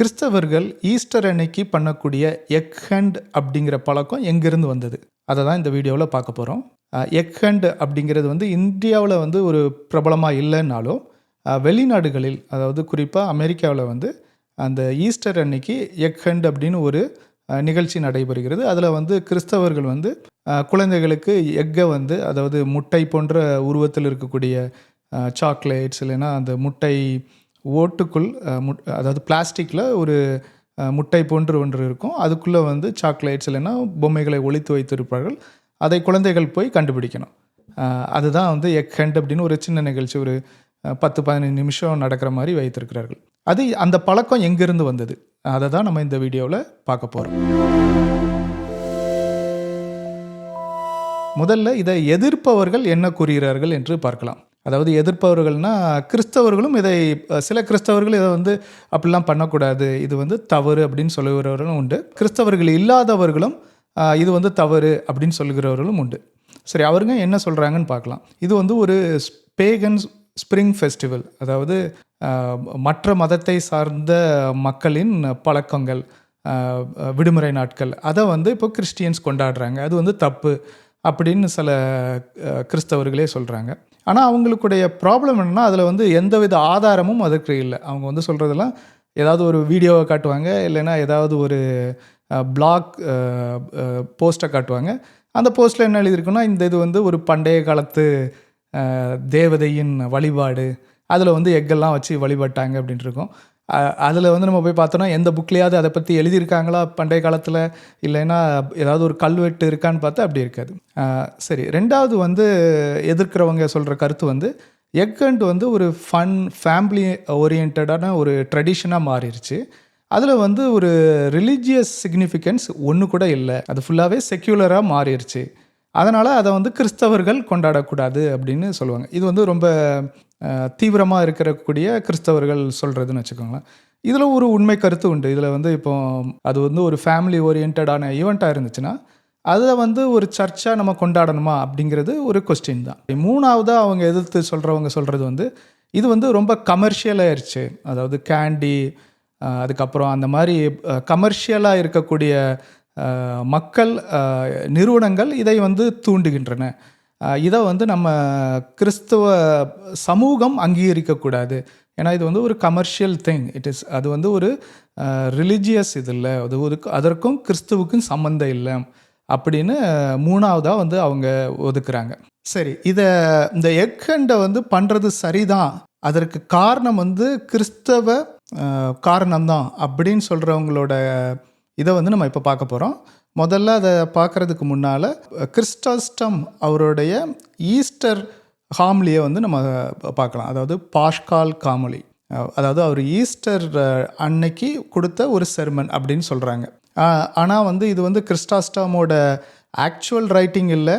கிறிஸ்தவர்கள் ஈஸ்டர் அன்னைக்கு பண்ணக்கூடிய எக் ஹண்ட் அப்படிங்கிற பழக்கம் எங்கேருந்து வந்தது? அதை தான் இந்த வீடியோவில் பார்க்க போகிறோம் எக் ஹண்ட் அப்படிங்கிறது வந்து இந்தியாவில் வந்து ஒரு பிரபலமாக இல்லைன்னாலும் வெளிநாடுகளில் அதாவது குறிப்பாக அமெரிக்காவில் வந்து அந்த ஈஸ்டர் அன்னைக்கு எக் ஹண்ட் அப்படின்னு ஒரு நிகழ்ச்சி நடைபெறுகிறது. அதில் வந்து கிறிஸ்தவர்கள் வந்து குழந்தைகளுக்கு எக்கை வந்து அதாவது முட்டை போன்ற உருவத்தில் இருக்கக்கூடிய சாக்லேட்ஸ் இல்லைன்னா அந்த முட்டை ஓட்டுக்குள் முட் அதாவது பிளாஸ்டிக்கில் ஒரு முட்டை போன்று ஒன்று இருக்கும். அதுக்குள்ளே வந்து சாக்லேட்ஸ் இல்லைன்னா பொம்மைகளை ஒழித்து வைத்திருப்பார்கள். அதை குழந்தைகள் போய் கண்டுபிடிக்கணும். அதுதான் வந்து எக் ஹண்ட் அப்படின்னு ஒரு சின்ன நிகழ்ச்சி ஒரு பத்து பதினஞ்சு நிமிஷம் நடக்கிற மாதிரி வைத்திருக்கிறார்கள். அது அந்த பழக்கம் எங்கேருந்து வந்தது? அதை தான் நம்ம இந்த வீடியோவில் பார்க்க போகிறோம் முதல்ல இதை எதிர்ப்பவர்கள் என்ன கூறுகிறார்கள் என்று பார்க்கலாம். அதாவது எதிர்ப்பவர்கள்னா கிறிஸ்தவர்களும் இதை சில கிறிஸ்தவர்கள் இதை வந்து அப்படிலாம் பண்ணக்கூடாது. இது வந்து தவறு அப்படின்னு சொல்லுகிறவர்களும் உண்டு. கிறிஸ்தவர்கள் இல்லாதவர்களும் இது வந்து தவறு அப்படின்னு சொல்லுகிறவர்களும் உண்டு. சரி அவருங்க என்ன சொல்கிறாங்கன்னு பார்க்கலாம். இது வந்து ஒரு பேகன் ஸ்ப்ரிங் ஃபெஸ்டிவல் அதாவது மற்ற மதத்தை சார்ந்த மக்களின் பழக்கங்கள் விடுமுறை நாட்கள். அதை வந்து இப்போ கிறிஸ்டியன்ஸ் கொண்டாடுறாங்க. அது வந்து தப்பு அப்படின்னு சில கிறிஸ்தவர்களே சொல்கிறாங்க ஆனால் அவங்களுக்குடைய ப்ராப்ளம் என்னென்னா அதில் வந்து எந்தவித ஆதாரமும் அதற்கு இல்லை. அவங்க வந்து சொல்கிறதெல்லாம் ஏதாவது ஒரு வீடியோவை காட்டுவாங்க இல்லைன்னா ஏதாவது ஒரு பிளாக் போஸ்ட்டை காட்டுவாங்க. அந்த போஸ்ட்டில் என்ன எழுதியிருக்குன்னா இந்த இது வந்து ஒரு பண்டைய காலத்து தேவதையின் வழிபாடு அதில் வந்து எக்கெல்லாம் வச்சு வழிபட்டாங்க அப்படின்ட்டு இருக்கும். அதில் வந்து நம்ம போய் பார்த்தோன்னா எந்த புக்லேயாவது அதை பற்றி எழுதியிருக்காங்களா பண்டைய காலத்தில்? இல்லைன்னா ஏதாவது ஒரு கல்வெட்டு இருக்கான்னு பார்த்தா அப்படி இருக்காது. சரி ரெண்டாவது வந்து எதிர்க்கிறவங்க சொல்கிற கருத்து வந்து எக்கண்ட் வந்து ஒரு ஃபன் ஃபேமிலி ஓரியன்டான ஒரு ட்ரெடிஷனாக மாறிடுச்சு அதில் வந்து ஒரு ரிலீஜியஸ் சிக்னிஃபிகன்ஸ் ஒன்று கூட இல்லை. அது ஃபுல்லாகவே செக்யூலராக மாறிடுச்சு அதனால் அதை வந்து கிறிஸ்தவர்கள் கொண்டாடக்கூடாது அப்படின்னு சொல்லுவாங்க. இது வந்து ரொம்ப தீவிரமாக இருக்கக்கூடிய கிறிஸ்தவர்கள் சொல்கிறதுன்னு வச்சுக்கோங்களேன். இதில் ஒரு உண்மை கருத்து உண்டு. இதில் வந்து இப்போ அது வந்து ஒரு ஃபேமிலி ஓரியன்டான ஈவெண்ட்டாக இருந்துச்சுன்னா அதை வந்து ஒரு சர்ச்சாக நம்ம கொண்டாடணுமா அப்படிங்கிறது ஒரு கொஸ்டின் தான். மூணாவதாக அவங்க எதிர்த்து சொல்கிறவங்க சொல்கிறது வந்து இது வந்து ரொம்ப கமர்ஷியல் ஆயிடுச்சு அதாவது கேண்டி அதுக்கப்புறம் அந்த மாதிரி கமர்ஷியலாக இருக்கக்கூடிய மக்கள் நிறுவனங்கள் இதை வந்து தூண்டுகின்றன. இதை வந்து நம்ம கிறிஸ்துவ சமூகம் அங்கீகரிக்கக்கூடாது. ஏன்னா இது வந்து ஒரு கமர்ஷியல் திங் இட் இஸ் அது வந்து ஒரு ரிலிஜியஸ் இது இல்லை. அது ஒரு அதற்கும் கிறிஸ்துவுக்கும் சம்மந்தம் இல்லை அப்படின்னு மூணாவதாக வந்து அவங்க ஒதுக்குறாங்க. சரி இதை இந்த எக்கண்டை வந்து பண்ணுறது சரிதான். அதற்கு காரணம் வந்து கிறிஸ்தவ காரணம்தான் அப்படின்னு சொல்கிறவங்களோட இதை வந்து நம்ம இப்போ பார்க்க போகிறோம் முதல்ல அதை பார்க்குறதுக்கு முன்னால் கிறிஸ்டாஸ்டம் அவருடைய ஈஸ்டர் ஹாம்லியை வந்து நம்ம பார்க்கலாம். அதாவது பாஷ்கால் காமொலி. அதாவது அவர் ஈஸ்டர் அன்னைக்கு கொடுத்த ஒரு செர்மன் அப்படின்னு சொல்கிறாங்க ஆனால் வந்து இது வந்து கிறிஸ்டாஸ்டமோட ஆக்சுவல் ரைட்டிங் இல்லை.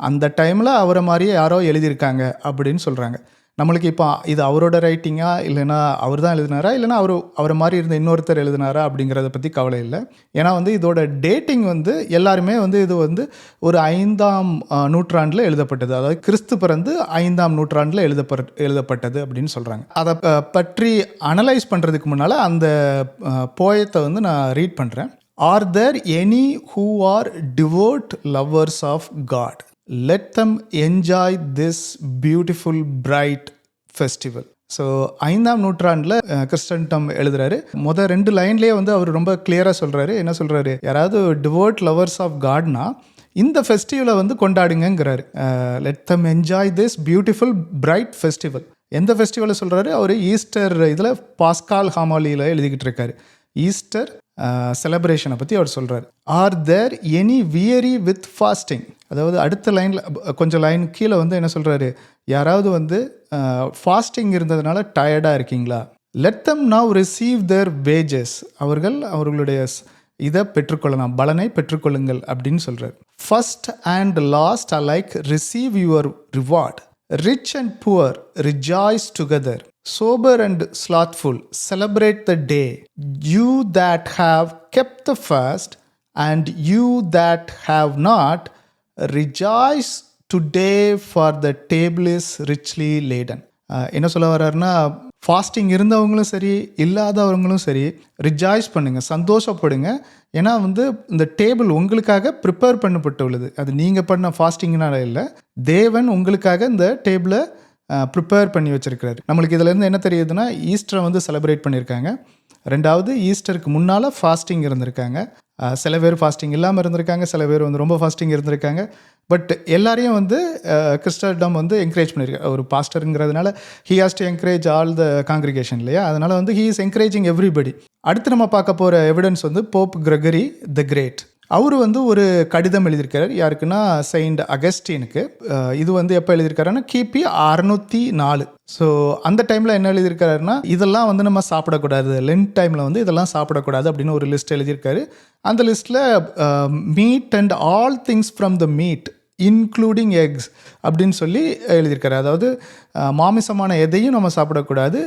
அந்த டைமில் அவரை மாதிரியே யாரோ எழுதியிருக்காங்க அப்படின்னு சொல்கிறாங்க நம்மளுக்கு இப்போ இது அவரோட ரைட்டிங்கா இல்லைன்னா அவர் தான் எழுதினாரா இல்லைன்னா அவர் அவரை மாதிரி இருந்த இன்னொருத்தர் எழுதினாரா அப்படிங்கிறத பற்றி கவலை இல்லை. ஏன்னா வந்து இதோட டேட்டிங் வந்து எல்லாருமே வந்து இது வந்து ஒரு ஐந்தாம் நூற்றாண்டில் எழுதப்பட்டது. அதாவது கிறிஸ்து பிறந்து ஐந்தாம் நூற்றாண்டில் எழுதப்ப எழுதப்பட்டது அப்படின்னு சொல்கிறாங்க அதை பற்றி அனலைஸ் பண்ணுறதுக்கு முன்னால் அந்த போயத்தை வந்து நான் ரீட் பண்ணுறேன் are there any who are devout lovers of God let them enjoy this beautiful bright festival so ஐந்தாம் நூற்றாண்டில் கிறிஸ்டன்டம் எழுதுறாரு. மொதல் ரெண்டு லைன்லேயே வந்து அவர் ரொம்ப கிளியராக சொல்கிறாரு என்ன சொல்கிறாரு யாராவது டிவோர்ட் லவர்ஸ் ஆஃப் காட்னா இந்த ஃபெஸ்டிவலை வந்து கொண்டாடுங்கிறாரு let them enjoy this beautiful bright festival எந்த ஃபெஸ்டிவலை சொல்கிறாரு அவர் ஈஸ்டர் இதில் பாஸ்கால் ஹாமாலியில் எழுதிக்கிட்டு இருக்காரு. ஈஸ்டர் செலப்ரேஷனை பற்றி அவர் சொல்கிறார் are there any weary with fasting அதாவது அடுத்த லைனில் கொஞ்சம் லைன் கீழே வந்து என்ன சொல்கிறாரு யாராவது வந்து ஃபாஸ்டிங் இருந்ததுனால டயர்டாக இருக்கீங்களா? Let them now receive their wages அவர்கள் அவர்களுடைய இதை பெற்றுக்கொள்ளலாம். பலனை பெற்றுக்கொள்ளுங்கள் அப்படின்னு சொல்கிறார் first and last alike receive your reward rich and poor rejoice together sober and slothful celebrate the day you that have kept the fast and you that have not rejoice today for the table is richly laden என்ன சொல்ல வர்றாருன்னா fasting இருந்தவங்களும் சரி இல்லாதவங்களும் சரி rejoice பண்ணுங்கள் சந்தோஷப்படுங்க. ஏன்னா வந்து இந்த table உங்களுக்காக prepare பண்ணப்பட்டுள்ளது அது நீங்கள் பண்ண ஃபாஸ்டிங்னால இல்லை தேவன் உங்களுக்காக இந்த டேபிளை ப்ரிப்பேர் பண்ணி வச்சுருக்கிறாரு. நம்மளுக்கு இதுலேருந்து என்ன தெரியுதுன்னா ஈஸ்டரை வந்து செலிப்ரேட் பண்ணியிருக்காங்க ரெண்டாவது ஈஸ்டருக்கு முன்னால் ஃபாஸ்டிங் இருந்திருக்காங்க. சில பேர் ஃபாஸ்டிங் இல்லாமல் இருந்திருக்காங்க சில பேர் வந்து ரொம்ப ஃபாஸ்டிங் இருந்திருக்காங்க. பட் எல்லாரையும் வந்து கிறிஸ்டம் வந்து என்கரேஜ் பண்ணியிருக்காரு ஒரு பாஸ்டருங்கிறதுனால he has to encourage all the congregation இல்லையா? அதனால் வந்து ஹீ இஸ் என்கரேஜிங் எவ்ரிபடி அடுத்து நம்ம பார்க்க போகிற எவிடன்ஸ் வந்து போப் கிரகரி த கிரேட் அவர் வந்து ஒரு கடிதம் எழுதியிருக்காரு. யாருக்குன்னா செயின்ட் அகஸ்டினுக்கு. இது வந்து எப்போ எழுதியிருக்காருன்னா கிபி அறுநூத்தி நாலு. ஸோ அந்த டைமில் என்ன எழுதியிருக்காருன்னா இதெல்லாம் வந்து நம்ம சாப்பிடக்கூடாது. லென்ட் டைமில் வந்து இதெல்லாம் சாப்பிடக்கூடாது அப்படின்னு ஒரு லிஸ்ட் எழுதியிருக்காரு. அந்த லிஸ்ட்டில் meat and all things from the meat including eggs அப்படின்னு சொல்லி எழுதியிருக்காரு. அதாவது மாமிசமான எதையும் நம்ம சாப்பிடக்கூடாது.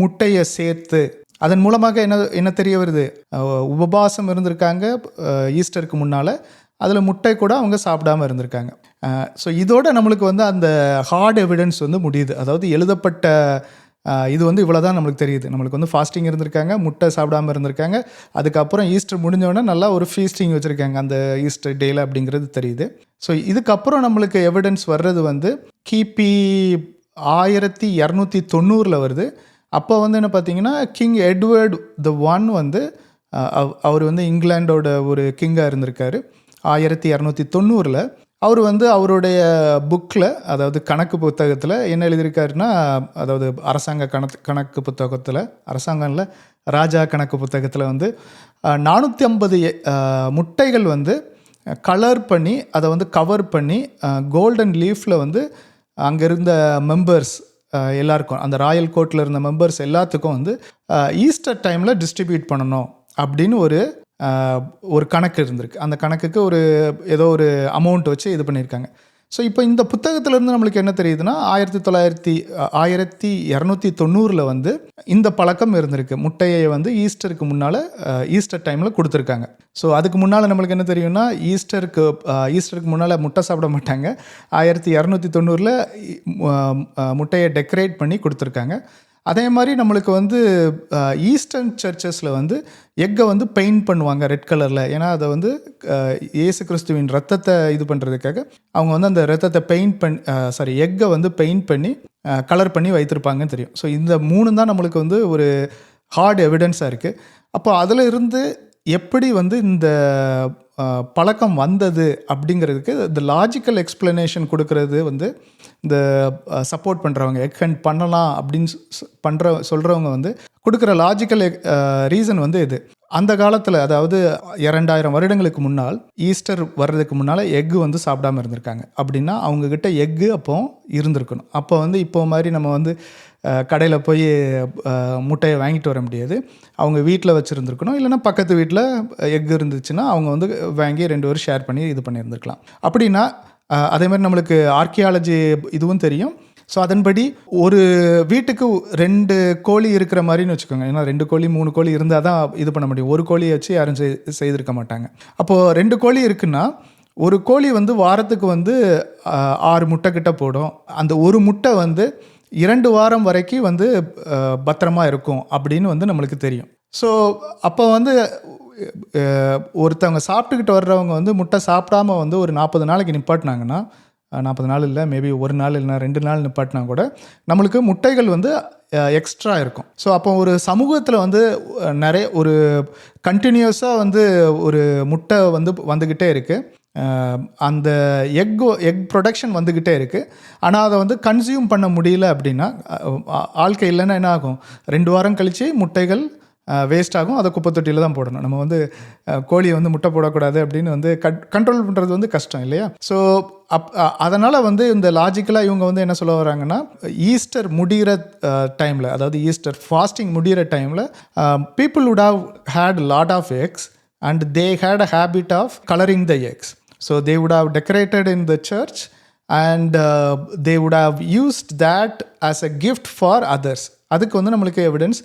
முட்டையை சேர்த்து அதன் மூலமாக என்ன என்ன தெரிய வருது? உபவாசம் இருந்திருக்காங்க ஈஸ்டருக்கு முன்னால். அதில் முட்டை கூட அவங்க சாப்பிடாம இருந்திருக்காங்க. ஸோ இதோட நம்மளுக்கு வந்து அந்த ஹார்ட் எவிடன்ஸ் வந்து முடியுது. அதாவது எழுதப்பட்ட இது வந்து இவ்வளோ தான் நம்மளுக்கு தெரியுது. நம்மளுக்கு வந்து ஃபாஸ்டிங் இருந்திருக்காங்க முட்டை சாப்பிடாம இருந்திருக்காங்க. அதுக்கப்புறம் ஈஸ்டர் முடிஞ்சோடனே நல்லா ஒரு ஃபீஸ்டிங் வச்சுருக்காங்க அந்த ஈஸ்டர் டேல அப்படிங்கிறது தெரியுது. ஸோ இதுக்கப்புறம் நம்மளுக்கு எவிடன்ஸ் வர்றது வந்து கிபி ஆயிரத்தி இரநூத்தி தொண்ணூறில் வருது. அப்போ வந்து என்ன பார்த்தீங்கன்னா கிங் எட்வர்ட் த ஒன் வந்து அவர் வந்து இங்கிலாண்டோட ஒரு கிங்காக இருந்திருக்காரு. ஆயிரத்தி இரநூத்தி தொண்ணூறில் அவர் வந்து அவருடைய புக்கில் அதாவது கணக்கு புத்தகத்தில் என்ன எழுதியிருக்காருன்னா அதாவது அரசாங்க கணக்கு கணக்கு புத்தகத்தில் அரசாங்கம்ல ராஜா கணக்கு புத்தகத்தில் வந்து நானூற்றி ஐம்பது முட்டைகள் வந்து கலர் பண்ணி அதை வந்து கவர் பண்ணி கோல்டன் லீஃப்பில் வந்து அங்கே இருந்த மெம்பர்ஸ் எல்லாருக்கும். அந்த ராயல் கோர்ட்டில் இருந்த மெம்பர்ஸ் எல்லாத்துக்கும் வந்து ஈஸ்டர் டைமில் டிஸ்ட்ரிபியூட் பண்ணணும் அப்படின்னு ஒரு ஒரு கணக்கு இருந்திருக்கு. அந்த கணக்குக்கு ஒரு ஏதோ ஒரு அமௌண்ட் வச்சு இது பண்ணியிருக்காங்க. ஸோ இப்போ இந்த புத்தகத்திலேருந்து நம்மளுக்கு என்ன தெரியுதுன்னா ஆயிரத்தி தொள்ளாயிரத்தி ஆயிரத்தி இரநூத்தி தொண்ணூறில் வந்து இந்த பழக்கம் இருந்திருக்கு. முட்டையை வந்து ஈஸ்டருக்கு முன்னால் ஈஸ்டர் டைமில் கொடுத்துருக்காங்க. ஸோ அதுக்கு முன்னால் நம்மளுக்கு என்ன தெரியும்னா ஈஸ்டருக்கு ஈஸ்டருக்கு முன்னால் முட்டை சாப்பிட மாட்டாங்க. ஆயிரத்தி இரநூத்தி தொண்ணூறில் முட்டையை டெக்கரேட் பண்ணி கொடுத்துருக்காங்க. அதே மாதிரி நம்மளுக்கு வந்து ஈஸ்டர்ன் சர்ச்சஸில் வந்து எக்கை வந்து பெயிண்ட் பண்ணுவாங்க ரெட் கலரில் ஏன்னா அதை வந்து இயேசு கிறிஸ்துவின் ரத்தத்தை இது பண்ணுறதுக்காக அவங்க வந்து அந்த ரத்தத்தை பெயிண்ட் பண்ணி சாரி எக்கை வந்து பெயிண்ட் பண்ணி கலர் பண்ணி வைத்திருப்பாங்கன்னு தெரியும். ஸோ இந்த மூணு தான் நம்மளுக்கு வந்து ஒரு ஹார்ட் எவிடன்ஸாக இருக்குது அப்போ அதில் இருந்து எப்படி வந்து இந்த பழக்கம் வந்தது அப்படிங்கிறதுக்கு இந்த லாஜிக்கல் எக்ஸ்பிளனேஷன் கொடுக்கறது வந்து இந்த சப்போர்ட் பண்ணுறவங்க எக்ஹண்ட் பண்ணலாம் அப்படின்னு பண்ணுற சொல்கிறவங்க வந்து கொடுக்குற லாஜிக்கல் ரீசன் வந்து இது. அந்த காலத்தில் அதாவது இரண்டாயிரம் வருடங்களுக்கு முன்னால் ஈஸ்டர் வர்றதுக்கு முன்னால் எக்கு வந்து சாப்பிடாம இருந்திருக்காங்க. அப்படின்னா அவங்கக்கிட்ட எக்கு அப்போ இருந்திருக்கணும். அப்போ வந்து இப்போ மாதிரி நம்ம வந்து கடையில் போய் முட்டையை வாங்கிட்டு வர முடியாது. அவங்க வீட்டில் வச்சுருந்துருக்கணும். இல்லைன்னா பக்கத்து வீட்டில் எக் இருந்துச்சுன்னா அவங்க வந்து வாங்கி ரெண்டு பேரும் ஷேர் பண்ணி இது பண்ணியிருந்துருக்கலாம். அப்படின்னா அதேமாதிரி அதே மாதிரி நம்மளுக்கு ஆர்கியாலஜி இதுவும் தெரியும். ஸோ அதன்படி ஒரு வீட்டுக்கு ரெண்டு கோழி இருக்கிற மாதிரின்னு வச்சுக்கோங்க. ஏன்னா ரெண்டு கோழி மூணு கோழி இருந்தால் தான் இது பண்ண முடியும். ஒரு கோழியை வச்சு யாரும் செய் செய்திருக்க மாட்டாங்க. அப்போது ரெண்டு கோழி இருக்குன்னா ஒரு கோழி வந்து வாரத்துக்கு வந்து ஆறு முட்டை கிட்ட போடும். அந்த ஒரு முட்டை வந்து இரண்டு வாரம் வரைக்கும் வந்து பத்திரமா இருக்கும் அப்படின்னு வந்து நம்மளுக்கு தெரியும். ஸோ அப்போ வந்து ஒருத்தவங்க சாப்பிட்டுக்கிட்டு வர்றவங்க வந்து முட்டை சாப்பிடாம வந்து ஒரு நாற்பது நாளைக்கு நிப்பாட்டினாங்கன்னா நாற்பது நாள் இல்லை மேபி ஒரு நாள் இல்லைனா ரெண்டு நாள் நிப்பாட்டினா கூட நம்மளுக்கு முட்டைகள் வந்து எக்ஸ்ட்ரா இருக்கும். ஸோ அப்போ ஒரு சமூகத்தில் வந்து நிறைய ஒரு கண்டினியூஸாக வந்து ஒரு முட்டை வந்து வந்துக்கிட்டே இருக்குது அந்த எக் எக் ப்ரொடக்ஷன் வந்துக்கிட்டே இருக்குது ஆனால் அதை வந்து கன்சியூம் பண்ண முடியல அப்படின்னா ஆழ்க்கை இல்லைன்னா என்ன ஆகும்? ரெண்டு வாரம் கழித்து முட்டைகள் வேஸ்ட் ஆகும். அதை குப்பை தொட்டியில் தான் போடணும். நம்ம வந்து கோழியை வந்து முட்டை போடக்கூடாது அப்படின்னு வந்து கட் கண்ட்ரோல் பண்ணுறது வந்து கஷ்டம் இல்லையா? ஸோ அப் அதனால் வந்து இந்த லாஜிக்கலாக இவங்க வந்து என்ன சொல்ல வராங்கன்னா ஈஸ்டர் முடிகிற டைமில் அதாவது ஈஸ்டர் ஃபாஸ்டிங் முடிகிற டைமில் people would have had lot of eggs and they had a habit of colouring the eggs so they would have decorated in the church and uh, they would have used that as a gift for others. அதுக்கு வந்து நம்மளுக்கு evidence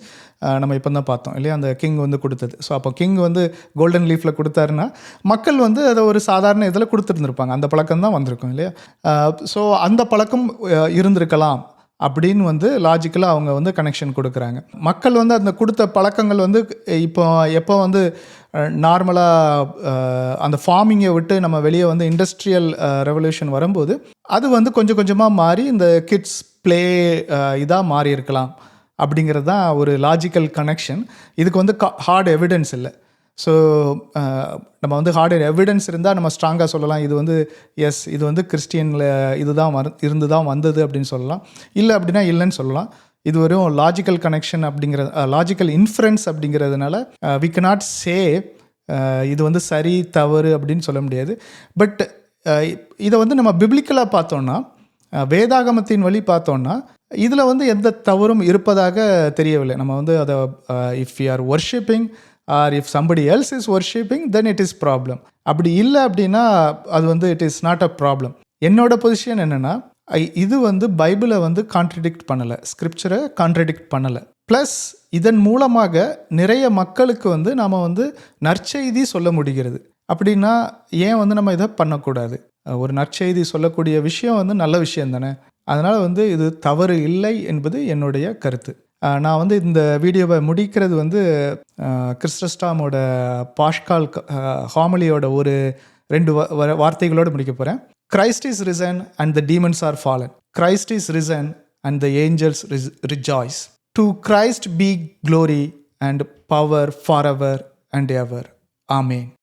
uh, நம்ம இப்போ தான் பார்த்தோம் இல்லையா? அந்த king வந்து கொடுத்தது. ஸோ அப்போ கிங் வந்து கோல்டன் லீஃபில் கொடுத்தாருன்னா மக்கள் வந்து அதை ஒரு சாதாரண இதில் கொடுத்துருந்துருப்பாங்க. அந்த பழக்கம் தான் வந்திருக்கும் இல்லையா? Uh, ஸோ அந்த பழக்கம் uh, இருந்திருக்கலாம். அப்படின்னு வந்து லாஜிக்கலாக அவங்க வந்து கனெக்ஷன் கொடுக்குறாங்க. மக்கள் வந்து அந்த கொடுத்த பழக்கங்கள் வந்து இப்போ எப்போ வந்து நார்மலாக அந்த ஃபார்மிங்கை விட்டு நம்ம வெளியே வந்து இண்டஸ்ட்ரியல் ரெவல்யூஷன் வரும்போது அது வந்து கொஞ்சம் கொஞ்சமாக மாறி இந்த கிட்ஸ் ப்ளே இதாக மாறி இருக்கலாம் அப்படிங்கிறது தான் ஒரு லாஜிக்கல் கனெக்ஷன் இதுக்கு வந்து ஹார்ட் எவிடன்ஸ் இல்லை. ஸோ uh, நம்ம வந்து ஹார்ட் எவிடன்ஸ் இருந்தால் நம்ம ஸ்ட்ராங்காக சொல்லலாம். இது வந்து எஸ் இது வந்து கிறிஸ்டியனில் இதுதான் வரு இருந்து தான் வந்தது அப்படின்னு சொல்லலாம். இல்லை அப்படின்னா இல்லைன்னு சொல்லலாம். இது வெறும் லாஜிக்கல் கனெக்ஷன் அப்படிங்கிற லாஜிக்கல் இன்ஃப்ரன்ஸ் அப்படிங்கிறதுனால வி கனாட் சே இது வந்து சரி தவறு அப்படின்னு சொல்ல முடியாது. பட் இதை வந்து நம்ம பிப்ளிக்கலாக பார்த்தோன்னா வேதாகமத்தின் வழி பார்த்தோன்னா இதில் வந்து எந்த தவறும் இருப்பதாக தெரியவில்லை. நம்ம வந்து அதை if you are worshipping or if somebody else is worshipping then it is problem அப்படி இல்லை அப்படின்னா அது வந்து it is not a problem என்னோட பொசிஷன் என்னென்னா இது வந்து பைபிளை வந்து கான்ட்ரடிக்ட் பண்ணலை. ஸ்கிரிப்சரை கான்ட்ரடிக்ட் பண்ணலை. ப்ளஸ் இதன் மூலமாக நிறைய மக்களுக்கு வந்து நாம் வந்து நற்செய்தி சொல்ல முடிகிறது. அப்படின்னா ஏன் வந்து நம்ம இதை பண்ணக்கூடாது? ஒரு நற்செய்தி சொல்லக்கூடிய விஷயம் வந்து நல்ல விஷயம் தானே? அதனால் வந்து இது தவறு இல்லை என்பது என்னுடைய கருத்து. நான் வந்து இந்த வீடியோவை முடிக்கிறது வந்து கிறிஸ்டஸ்டாமோட பாஷ்கால் ஹாமலியோட ஒரு ரெண்டு வார்த்தைகளோடு முடிக்க போகிறேன் Christ is risen and the demons are fallen Christ is risen and the angels rejoice to Christ be glory and power for ever and ever amen